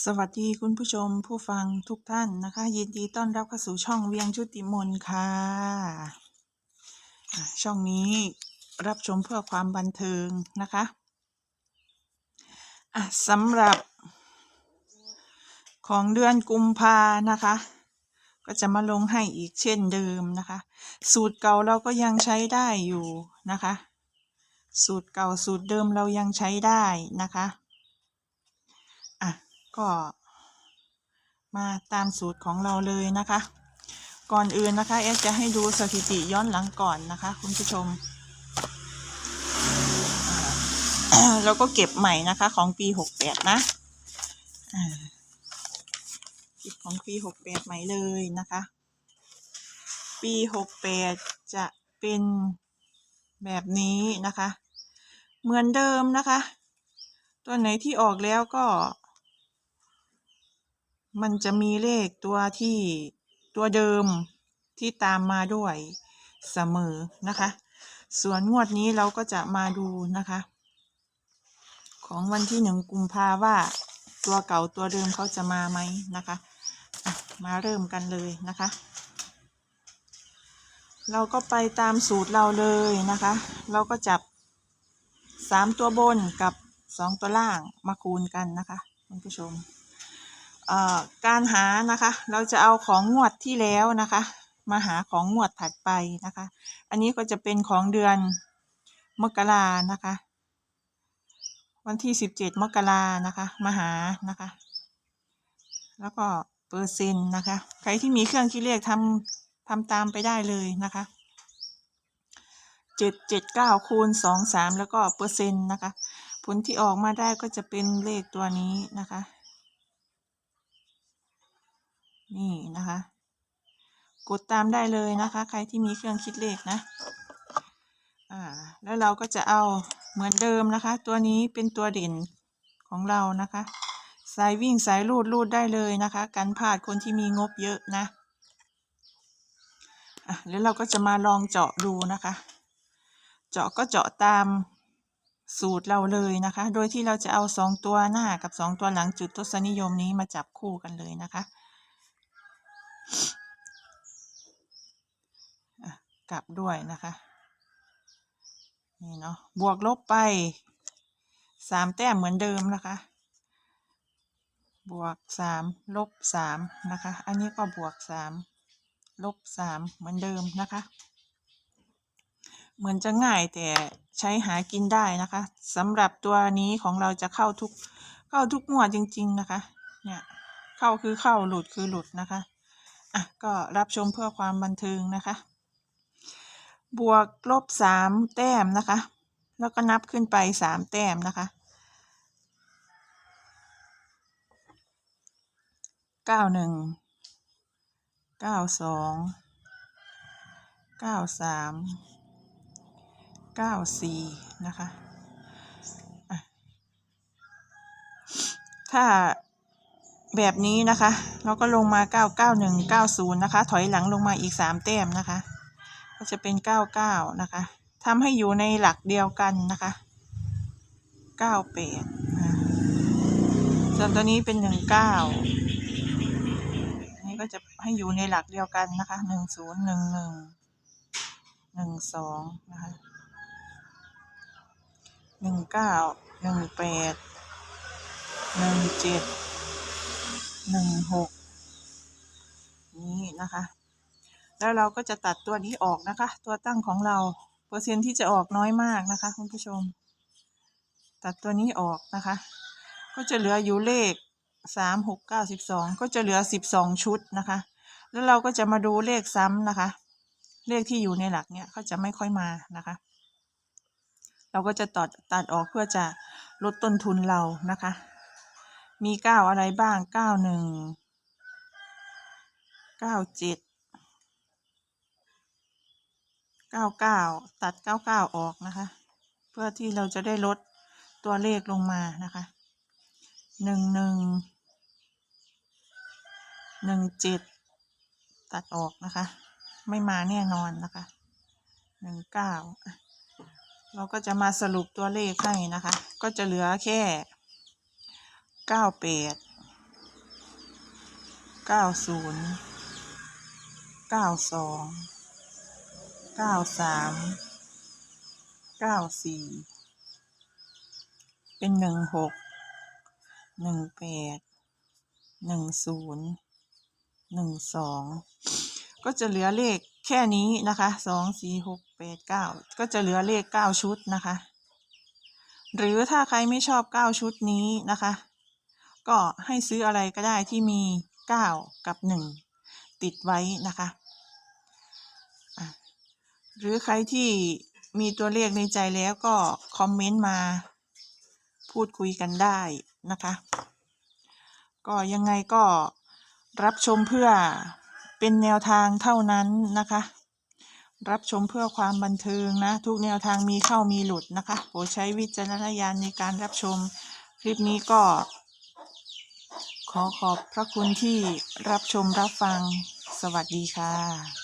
สวัสดีคุณผู้ชมผู้ฟังทุกท่านนะคะ ยินดีต้อนรับเข้าสู่ช่องเวียงชุติมนค่ะ ช่องนี้รับชมเพื่อความบันเทิงนะคะอะสำหรับของเดือนกุมภานะคะ ก็จะมาลงให้อีกเช่นเดิมนะคะ สูตรเก่าเราก็ยังใช้ได้อยู่นะคะ สูตรเก่าสูตรเดิมเรายังใช้ได้นะคะ ก็มาตามสูตรของเราเลยนะคะ ก่อนอื่นนะคะเอสจะให้ดูสถิติย้อนหลังก่อนนะคะ คุณผู้ชมเราก็เก็บใหม่นะคะของปีหกแปดนะอ่าเก็บของปีหกแปดใหม่เลยนะคะ ปีหกแปดจะเป็นแบบนี้นะคะ เหมือนเดิมนะคะ ตัวไหนที่ออกแล้วก็ มันจะมีเลขตัวที่ตัวเดิมที่ตามมาด้วยเสมอนะคะ ส่วนงวดนี้เราก็จะมาดูนะคะ ของวันที่หนึ่งกุมภาว่าตัวเก่าตัวเดิมเขาจะมาไหมนะคะะมาเริ่มกันเลยนะคะ เราก็ไปตามสูตรเราเลยนะคะ เราก็จับสามตัวบนกับสองตัวล่างมาคูณกันนะคะคุณผู้ชม การหานะคะ เราจะเอาของงวดที่แล้วนะคะ มาหาของงวดถัดไปนะคะ อันนี้ก็จะเป็นของเดือนมกรานะคะ วันที่สิบเจ็ดมกรานะคะมาหานะคะ แล้วก็เปอร์เซ็นต์นะคะ ใครที่มีเครื่องคิดเลขทำทำตามไปได้เลยนะคะเจ็ดเจ็ดเก้าคูณสองสามแล้วก็เปอร์เซ็นต์นะคะ ผลที่ออกมาได้ก็จะเป็นเลขตัวนี้นะคะ นี่นะคะ กดตามได้เลยนะคะ ใครที่มีเครื่องคิดเลขนะอ่าแล้วเราก็จะเอาเหมือนเดิมนะคะ ตัวนี้เป็นตัวเด่นของเรานะคะ สายวิ่งสายรูดรูดได้เลยนะคะกันพลาดคนที่มีงบเยอะนะอะแล้วเราก็จะมาลองเจาะดูนะคะ เจาะก็เจาะตามสูตรเราเลยนะคะ โดยที่เราจะเอาสองตัวหน้ากับสองตัวหลังจุดทศนิยมนี้มาจับคู่กันเลยนะคะอะ กลับด้วยนะคะ นี่เนาะบวกลบไปสามแต้มเหมือนเดิมนะคะ บวกสามลบสามนะคะ อันนี้ก็บวกสามลบสามเหมือนเดิมนะคะ เหมือนจะง่ายแต่ใช้หากินได้นะคะสำหรับตัวนี้ของเราจะเข้าทุกเข้าทุกงวดจริง ๆ นะคะ เนี่ย เข้าคือเข้าหลุดคือหลุดนะคะ อะก็รับชมเพื่อความบันเทิงนะคะ บวกลบสามแต้มนะคะ แล้วก็นับขึ้นไปสามแต้มนะคะเก้าหนึ่งเก้าสองเก้าสามเก้าสี่นะคะอะถ้า แบบนี้นะคะ เราก็ลงมาเก้าเก้าหนึ่งเก้าศูนย์นะคะ ถอยหลังลงมาอีกสามแต้มนะคะ ก็จะเป็นเก้าเก้านะคะทำให้อยู่ในหลักเดียวกันนะคะเก้าแปดส่วนตัวนี้เป็นหนึ่งเก้านี่ก็จะให้อยู่ในหลักเดียวกันนะคะหนึ่งศูนะคะหนึ่งเก้า หนึ่งหกนี่นะคะ แล้วเราก็จะตัดตัวนี้ออกนะคะ ตัวตั้งของเรา เปอร์เซ็นที่จะออกน้อยมากนะคะคุณผู้ชม ตัดตัวนี้ออกนะคะ ก็จะเหลืออยู่เลขสามหกเก้าสิบสองก็จะเหลือสิบสองชุดนะคะ แล้วเราก็จะมาดูเลขซ้ำนะคะ เลขที่อยู่ในหลักเนี่ยเขาจะไม่ค่อยมานะคะ เราก็จะตัดตัดออกเพื่อจะลดต้นทุนเรานะคะ มีเก้าอะไรบ้างเก้าหนึ่งเก้าเจ็ดเก้าเก้าตัดเก้าเก้าออกนะคะ เพื่อที่เราจะได้ลดตัวเลขลงมานะคะหนึ่งหนึ่งหนึ่งเจ็ดตัดออกนะคะ ไม่มาแน่นอนนะคะหนึ่งเก้าเราก็จะมาสรุปตัวเลขให้นะคะ ก็จะเหลือแค่ เก้าแปดเก้าศูนย์เก้าสองเก้าสามเก้าสี่เป็นหนึ่งหกหนึ่งแปดหนึ่งศูนย์หนึ่งสองก็จะเหลือเลขแค่นี้นะคะสองสี่หกแปดเก้าก็จะเหลือเลขเก้าชุดนะคะ หรือถ้าใครไม่ชอบเก้าชุดนี้นะคะ ก็ให้ซื้ออะไรก็ได้ที่มีเก้ากับหนึ่งติดไว้นะคะะหรือใครที่มีตัวเลขในใจแล้วก็คอมเมนต์มาพูดคุยกันได้นะคะ ก็ยังไงก็รับชมเพื่อเป็นแนวทางเท่านั้นนะคะ รับชมเพื่อความบันเทิงนะ ทุกแนวทางมีเข้ามีหลุดนะคะโปรดใช้วิจารณญาณในการรับชมคลิปนี้ก็ ขอขอบพระคุณที่รับชมรับฟัง สวัสดีค่ะ